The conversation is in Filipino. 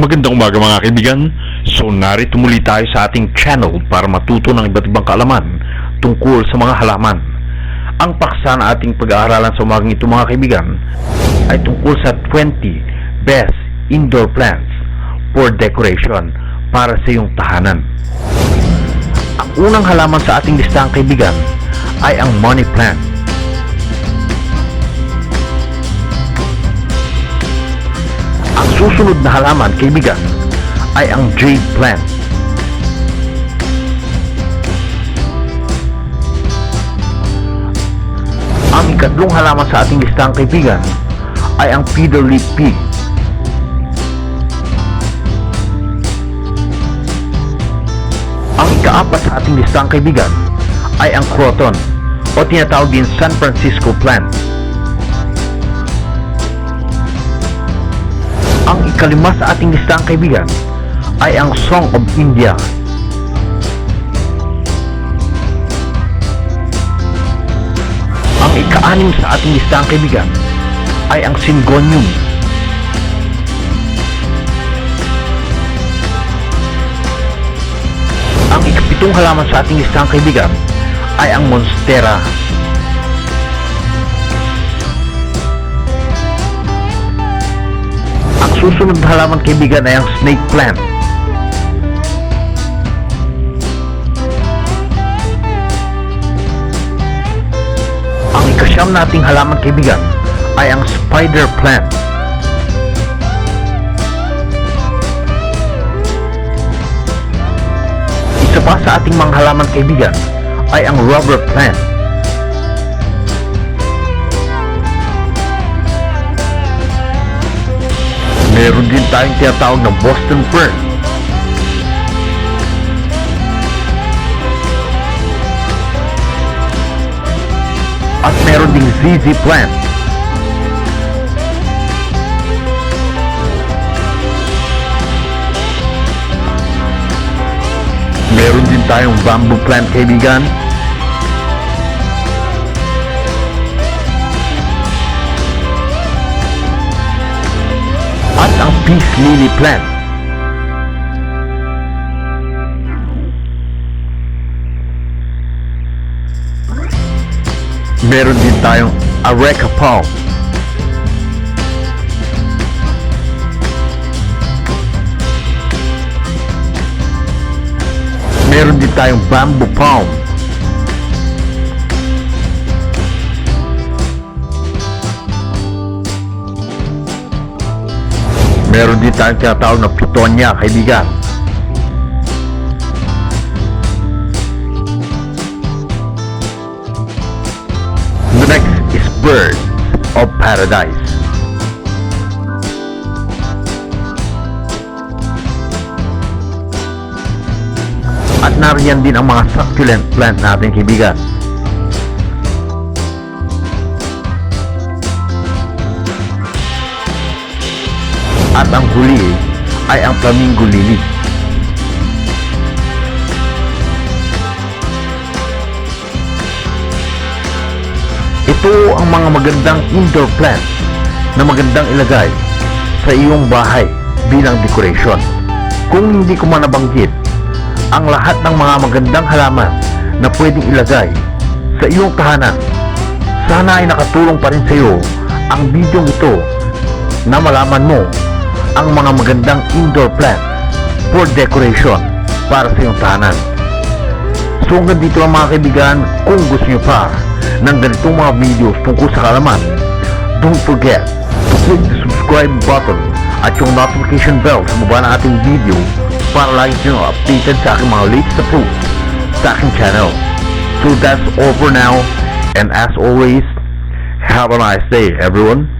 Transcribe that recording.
Magandang umaga mga kaibigan. So narito muli tayo sa ating channel para matuto ng iba't ibang kaalaman tungkol sa mga halaman. Ang paksa na ating pag-aaralan sa umagang ito mga kaibigan ay tungkol sa 20 best indoor plants for decoration para sa iyong tahanan. Ang unang halaman sa ating listahan kaibigan ay ang money plant. Susunod na halaman, kaibigan, ay ang jade plant. Ang ikatlong halaman sa ating listahan, kaibigan, ay ang feeder leaf pig. Ang ikaapat sa ating listahan, kaibigan, ay ang croton o tinatawag din San Francisco plant. Ang ikalima sa ating listahan kaibigan ay ang Song of India. Ang ikaanim sa ating listahan kaibigan ay ang Syngonium. Ang ikapitong halaman sa ating listahan kaibigan ay ang Monstera. Ang susunod na halaman kaibigan ay ang snake plant. Ang ikasyam nating halaman kaibigan ay ang spider plant. Isa pa sa ating mga halaman kaibigan ay ang rubber plant. Meron din tayong tinatawag na Boston Fern. At meron ding ZZ Plant. Meron din tayong bamboo plant kaibigan. Peace lily plant. Meron din tayong areca palm. Meron din tayong bamboo palm. Meron din tayong tinatawag na pitonya, kaibigan. The next is bird of paradise. At nariyan din ang mga succulent plant natin, kaibigan. At ang huli ay ang flamingo lily. Ito ang mga magandang indoor plants na magandang ilagay sa iyong bahay bilang decoration. Kung hindi ko man nabanggit, ang lahat ng mga magandang halaman na pwedeng ilagay sa iyong tahanan, sana ay nakatulong pa rin sa iyo ang video ito na malaman mo ang mga magandang indoor plants for decoration para sa iyong tahanan. So hanggang dito lang mga kaibigan, kung gusto nyo pa ng ganitong mga videos tungkol sa kalaman, don't forget to click the subscribe button at yung notification bell sa baba ng ating video para lagi nyo updated sa aking mga latest uploads sa aking channel. So that's all for now and as always, have a nice day everyone.